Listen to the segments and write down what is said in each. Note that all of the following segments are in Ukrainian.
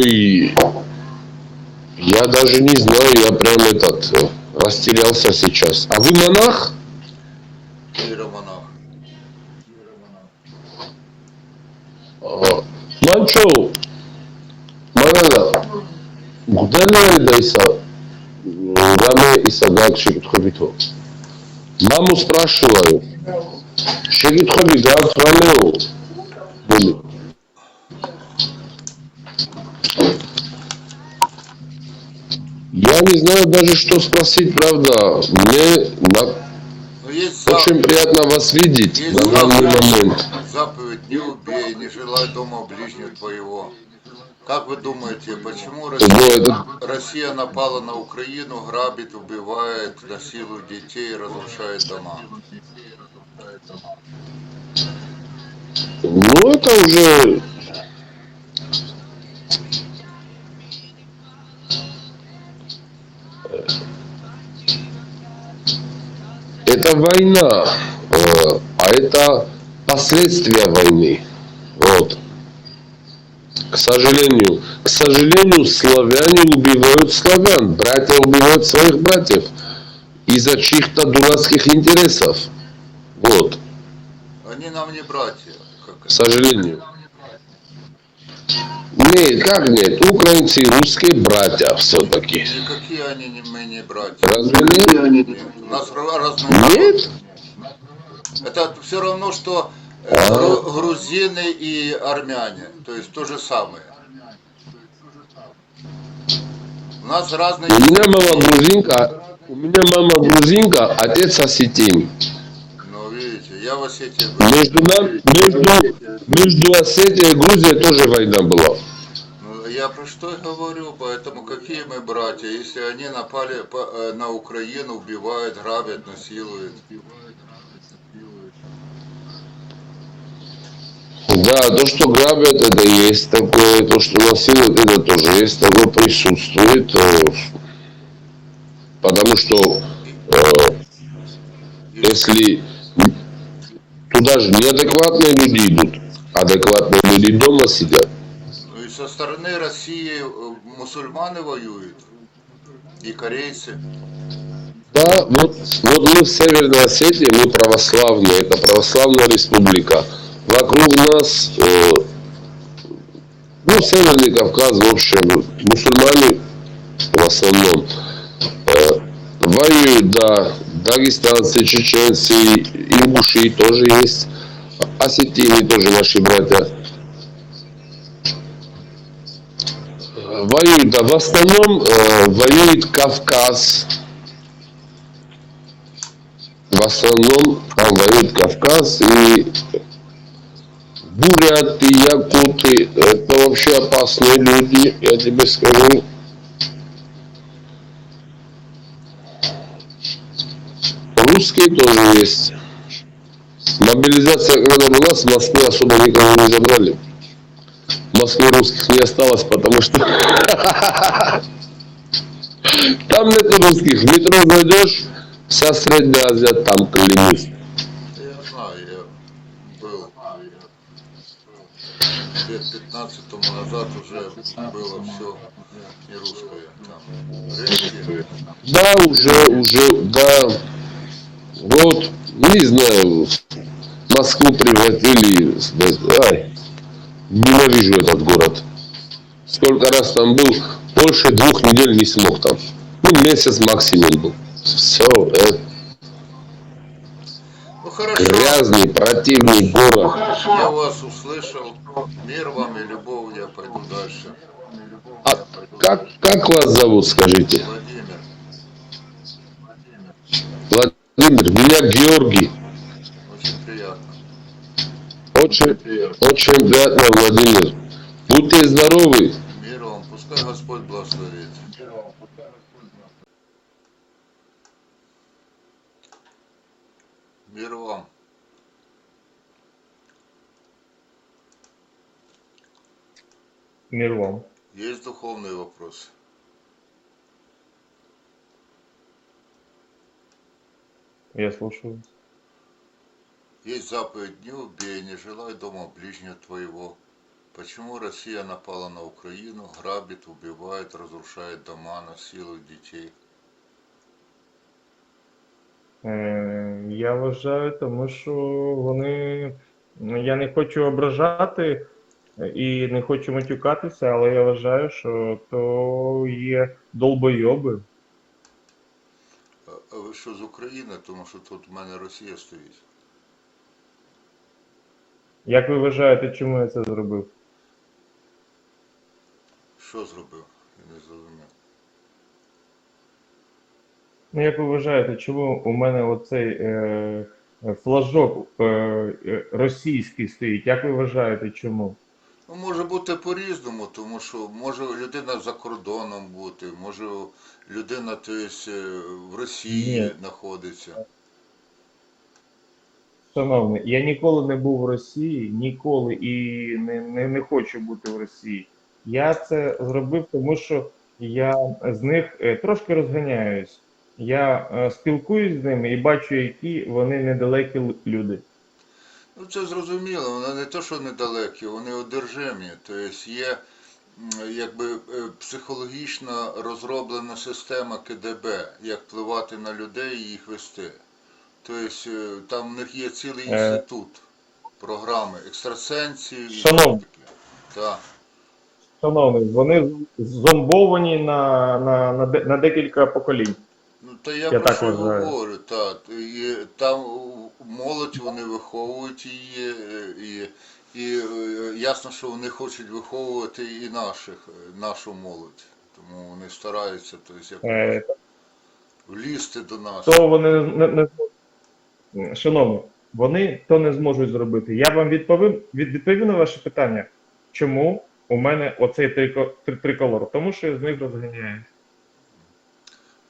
Ой, я даже не знаю, я прям этот э, растерялся сейчас. А вы монах? Иеромонах. А, Манчо, Марана, гудали дайса, раме и садак шегитхобито. Маму спрашиваю, шегитхоби гад рамео, Я не знаю даже, что спросить, правда. Мне на- Но есть очень приятно вас видеть есть на данный заповедь, момент. заповедь не убей, не желай дома ближнего твоего. Как вы думаете, почему Ну, Россия, это Россия напала на Украину, грабит, убивает, насилует детей, разрушает дома? Ну, это уже... Это война, э, а это последствия войны. Вот. К сожалению, к сожалению, славяне убивают славян, братья убивают своих братьев из-за чьих-то дурацких интересов. Вот, Они нам не братья. Как к сожалению. Нет, как нет? Украинцы и русские братья все-таки. Никакие они не, мы не братья. Разве нет? У нас ра- разные. Нет? Это все равно, что э, А. гру- грузины и армяне. То есть то же самое. У нас разные... У меня мама грузинка, у меня мама грузинка, отец осетин. Ну, видите, я в Осетии был. Между, нам, между, между Осетией и Грузией тоже война была. Я про что говорю, поэтому какие мы братья, если они напали э, на Украину, убивают, грабят, насилуют. Да, то, что грабят, это есть такое, то, что насилуют, это тоже есть, такое присутствует. э, Потому что э, если туда же неадекватные люди идут, адекватные люди дома сидят. Со стороны России э, мусульманы воюют, и корейцы. Да, вот, вот мы в Северной Осетии, мы православные, это православная республика. Вокруг нас, э, ну, Северный Кавказ, в общем, мусульмане в основном э, воюют, да, дагестанцы, чеченцы, ингуши тоже есть, осетины тоже наши братья. Воюют, да, в основном э, воюет Кавказ, в основном там воюет Кавказ и буряты, якуты, это вообще опасные люди, я тебе скажу. Русские тоже есть. Мобилизация, когда была, с Москвы особо никого не забрали. В Москве русских не осталось, потому что там нет русских. В метро зайдешь, вся Средняя Азия там знаю, я был лет 15 тому назад уже было все не русское. Там. Да, уже, уже, да. Вот, не знаю, Москву превратили, ай, ненавижу этот город. Сколько раз там был, больше двух недель не смог там. Ну, месяц максимум был. Все, Ну хорошо, грязный, противный город. я вас услышал. Мир вам и любовь, я пойду дальше. А как, как вас зовут, скажите? Владимир, Владимир, меня Георгий. Очень очень приятно, Владимир. Будьте здоровы. Мир вам, пускай Господь благословит. Мир вам. Мир вам. Есть духовные вопросы? Я слушаю. Есть заповедь «Не убей, не желай дома ближнего твоего». Почему Россия напала на Украину, грабит, убивает, разрушает дома, насилует детей? Е, Я вважаю, тому що вони. ну, Я не хочу ображати і не хочу матюкатися, але я вважаю, що то є долбойоби. А ви що з України? Тому що тут в мене Росія стоїть. Як ви вважаєте, чому я це зробив? Що зробив? Я не зрозумів. Ну, як ви вважаєте, чому у мене оцей е, флажок е, е, російський стоїть? Як ви вважаєте, чому? Ну, може бути по-різному, тому що може людина за кордоном бути, може людина то е, в Росії Ні. знаходиться. Шановний, я ніколи не був в Росії, ніколи і не, не, не хочу бути в Росії. Я це зробив, тому що я з них е, трошки розганяюсь. Я е, спілкуюсь з ними і бачу, які вони недалекі люди. Ну це зрозуміло, вони не то, що недалекі, вони одержимі. Тобто є якби е, психологічно розроблена система КДБ, як впливати на людей і їх вести. Тобто там в них є цілий Е. інститут програми екстрасенсів і Шановний. таке. Так. Шановний, вони зомбовані на, на, на, на декілька поколінь. Ну, та я, Я про так що вважаю. говорю, так. І там молодь вони виховують її, е, і, і ясно, що вони хочуть виховувати і наших, нашу молодь. Тому вони стараються тобто, як влізти до нас. то вони не, не. Шановні, вони то не зможуть зробити. Я вам відповім, від, відповім на ваше питання, чому у мене оцей трико, три- триколор? Тому що я з них розганяюсь.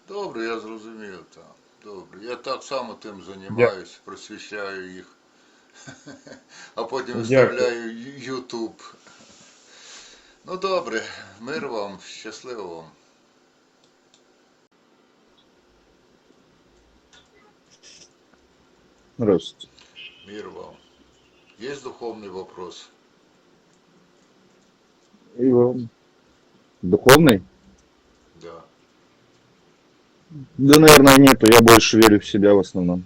Добре, я зрозумів, так. Добре. Я так само тим займаюсь, просвіщаю їх. А потім вставляю Ютуб. Ну добре, мир вам, щасливо вам. Здравствуйте. Мир вам. Есть духовный вопрос? И вам. Духовный? Да. Да, наверное, нету. Я больше верю в себя в основном.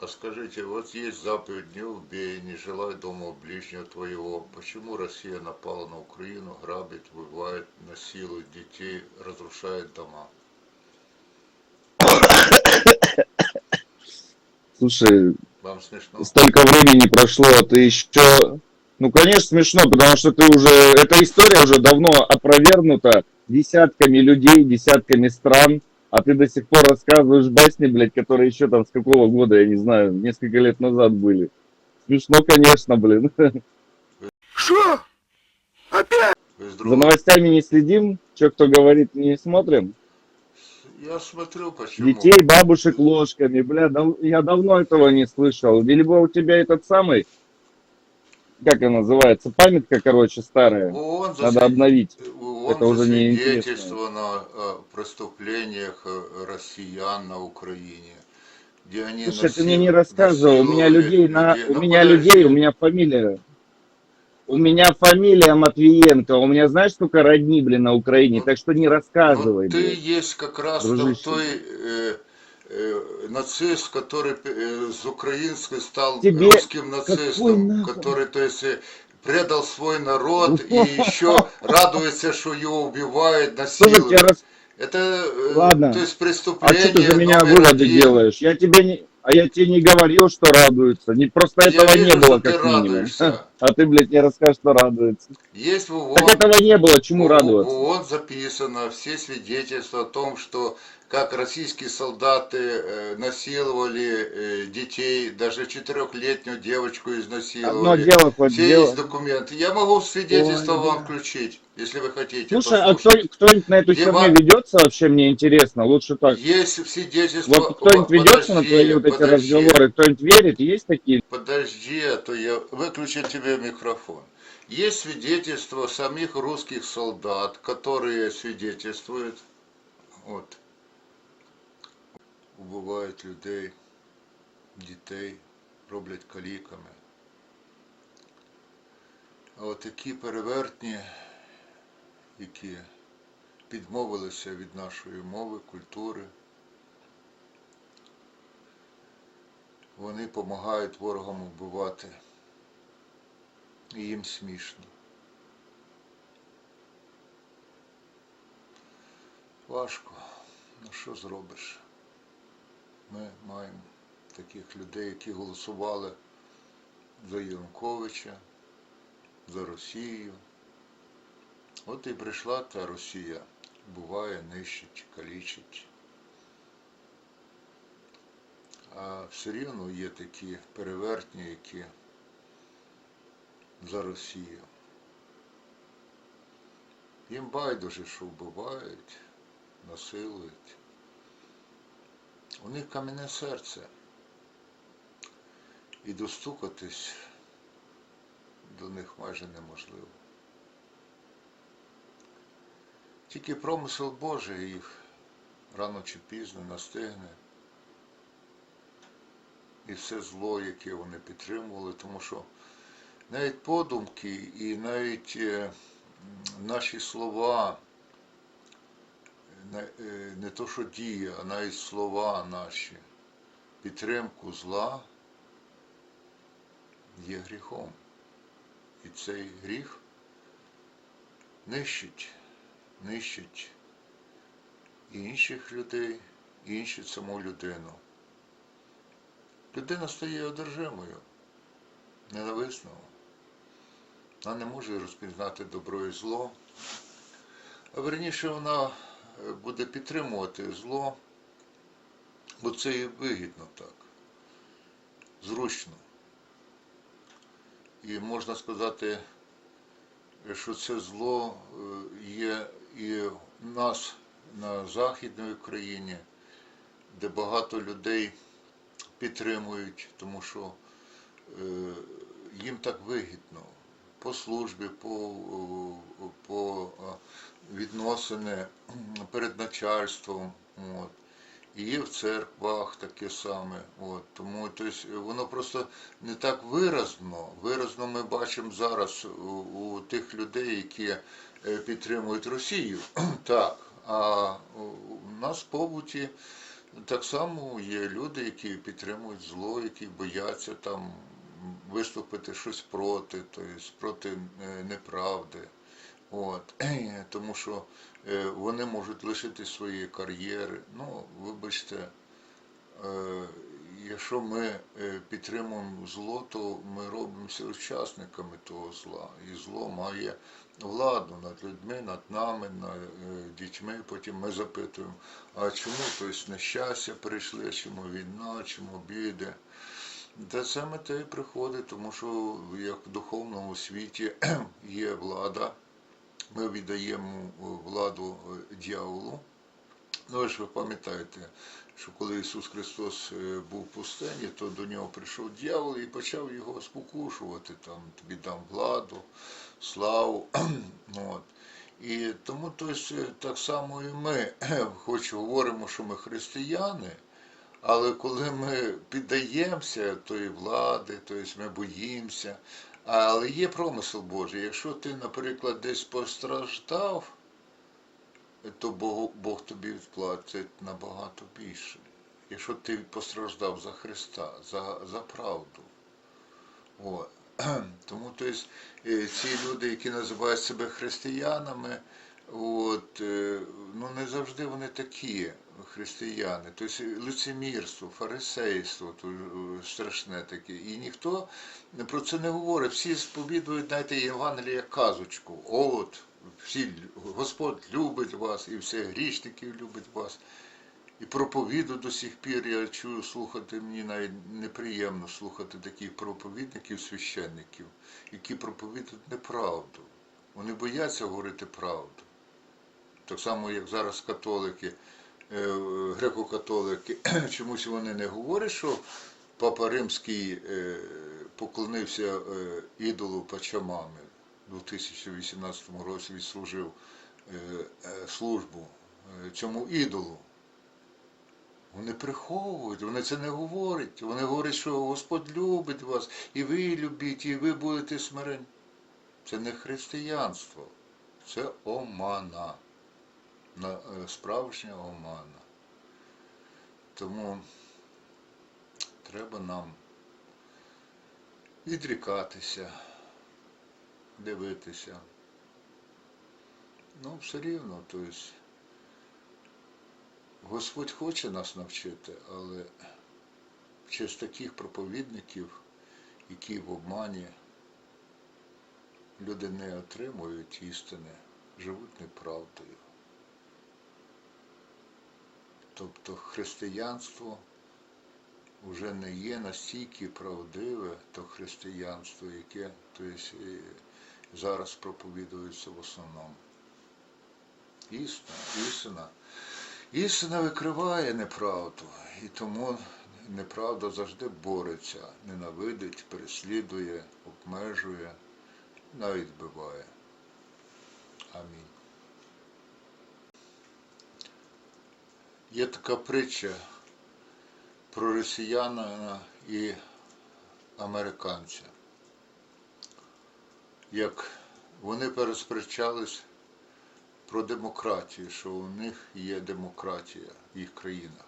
А скажите, вот есть заповедь «Не убей, не желай дома ближнего твоего». Почему Россия напала на Украину, грабит, убивает, насилует детей, разрушает дома? Слушай, Вам смешно? столько времени прошло, а ты еще... Ну, конечно, смешно, потому что ты уже... Эта история уже давно опровергнута десятками людей, десятками стран, а ты до сих пор рассказываешь басни, блядь, которые еще там с какого года, я не знаю, несколько лет назад были. Смешно, конечно, блин. Вы с За новостями не следим, что кто говорит, не смотрим. Я смотрю, почему. Детей, бабушек ложками, бля, дав- я давно этого не слышал. Либо у тебя этот самый, как она называется, памятка, короче, старая, надо засвид- обновить. ООН Это уже не засвидетельствовано о преступлениях э, россиян на Украине. Где они Слушай, ты мне не рассказывал, у меня насиловали людей на, людей. у Ну, меня людей, у меня фамилия. У меня фамилия Матвиенко, у меня знаешь, сколько родни, блин, на Украине, Ну, так что не рассказывай, Вот ты блин. есть как раз Дружище. той э, э, нацист, который э, с украинской стал Тебе русским нацистом, который, то есть, э, предал свой народ и еще радуется, что его убивают, насилуют. рас... Это, э, Ладно. то есть, А преступление что ты за меня выводы один. делаешь? Я тебе не... А я тебе не говорил, что радуются. Не, просто Я этого не было, как минимум. радуешься. А ты, блядь, не расскажешь, что радуется. Есть в Так ООН этого не было, чему В- радоваться? В ООН записано все свидетельства о том, что как российские солдаты э, насиловали э, детей, даже четырехлетнюю девочку Одно изнасиловали. дело, хоть Все дело. есть документы. Я могу свидетельство Ой, вам да. включить, если вы хотите. Слушай, а кто, послушать. кто-нибудь на эту херню вам- ведется вообще, мне интересно. Лучше так. Есть свидетельство. Вот кто-нибудь О, ведется на подожди, твои вот эти подожди, разговоры? Кто-нибудь верит? Есть такие? Подожди, а то я выключу тебе микрофон. Есть свидетельства самих русских солдат, которые свидетельствуют. От. Убивають людей, дітей, роблять каліками. А от такі перевертні, які відмовилися від нашої мови, культури, вони допомагають ворогам вбивати. І їм смішно. Важко. Ну що зробиш? Ми маємо таких людей, які голосували за Януковича, за Росію. От і прийшла та Росія. Буває, нищить, калічить. А все рівно є такі перевертні, які за Росію. Їм байдуже, що вбивають, насилують. У них кам'яне серце. І достукатись до них майже неможливо. Тільки промисел Божий їх рано чи пізно настигне. І все зло, яке вони підтримували, тому що навіть подумки і навіть е, наші слова, не, е, то що дії, а навіть слова наші, підтримку зла є гріхом. І цей гріх нищить, нищить інших людей, і іншить саму людину. Людина стає одержимою, ненависною. Вона не може розпізнати добро і зло. А верніше вона е, буде підтримувати зло, бо це і вигідно так, зручно. І можна сказати, що це зло е, є і в нас на Західній Україні, де багато людей підтримують, тому що е, їм так вигідно по службі, по, по е, відносини перед начальством. От. І є в церквах таке саме. От. Тому тобто, воно просто не так виразно. Виразно ми бачимо зараз у, у тих людей, які е, підтримують Росію. так. А у нас в побуті так само є люди, які підтримують зло, які бояться там виступити щось проти, тобто проти е, неправди. От. Тому що е, вони можуть лишити свої кар'єри. Ну, вибачте, е, якщо ми підтримуємо зло, то ми робимося учасниками того зла. І зло має владу над людьми, над нами, над дітьми. Потім ми запитуємо, а чому тобто, нещастя прийшли, чому війна, чому біди. Та саме те і приходить, тому що як в духовному світі є влада, ми віддаємо е, владу е, дьяволу. Ну, ви ж ви пам'ятаєте, що коли Ісус Христос е, був в пустині, то до нього прийшов дьявол і почав його спокушувати, там, тобі дам владу, славу. От. І тому тобто, так само і ми, хоч говоримо, що ми християни, але коли ми піддаємося тої влади, тобто ми боїмося, але є промисел Божий. Якщо ти, наприклад, десь постраждав, то Бог, Бог тобі відплатить набагато більше. Якщо ти постраждав за Христа, за, за правду. От. Тому тобто, ці люди, які називають себе християнами, от, е, ну не завжди вони такі християни. Тобто лицемірство, фарисейство е, страшне таке. І ніхто про це не говорить. Всі сповідують, знаєте, Євангелія казочку. От, всі, Господь любить вас, і всі грішників любить вас. І проповіду до сих пір я чую слухати, мені навіть неприємно слухати таких проповідників, священників, які проповідують неправду. Вони бояться говорити правду. Так само, як зараз католики, греко-католики, чомусь вони не говорять, що Папа Римський е, поклонився е, ідолу Пачамами. У 2018 році відслужив е, е, службу е, цьому ідолу. Вони приховують, вони це не говорять. Вони говорять, що Господь любить вас, і ви любіть, і ви будете смирені. Це не християнство, це омана. На- е, Справжня омана. Тому треба нам відрікатися, дивитися. Ну, все рівно, тобто, Господь хоче нас навчити, але через таких проповідників, які в обмані люди не отримують істини, живуть неправдою. Тобто християнство вже не є настільки правдиве, то християнство, яке тобто, зараз проповідується в основному. Істина, істина. Істина викриває неправду, і тому неправда завжди бореться, ненавидить, переслідує, обмежує, навіть вбиває. Амінь. Є така притча про росіянина і американця. Як вони пересперечались про демократію, що у них є демократія в їх країнах.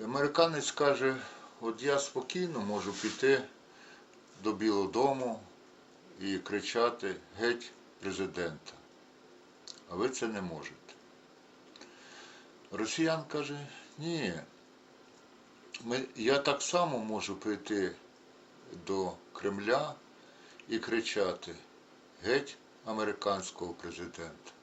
І американець каже, от я спокійно можу піти до Білого дому і кричати геть президента, а ви це не можете. Росіян каже, ні, ми, я так само можу прийти до Кремля і кричати геть американського президента.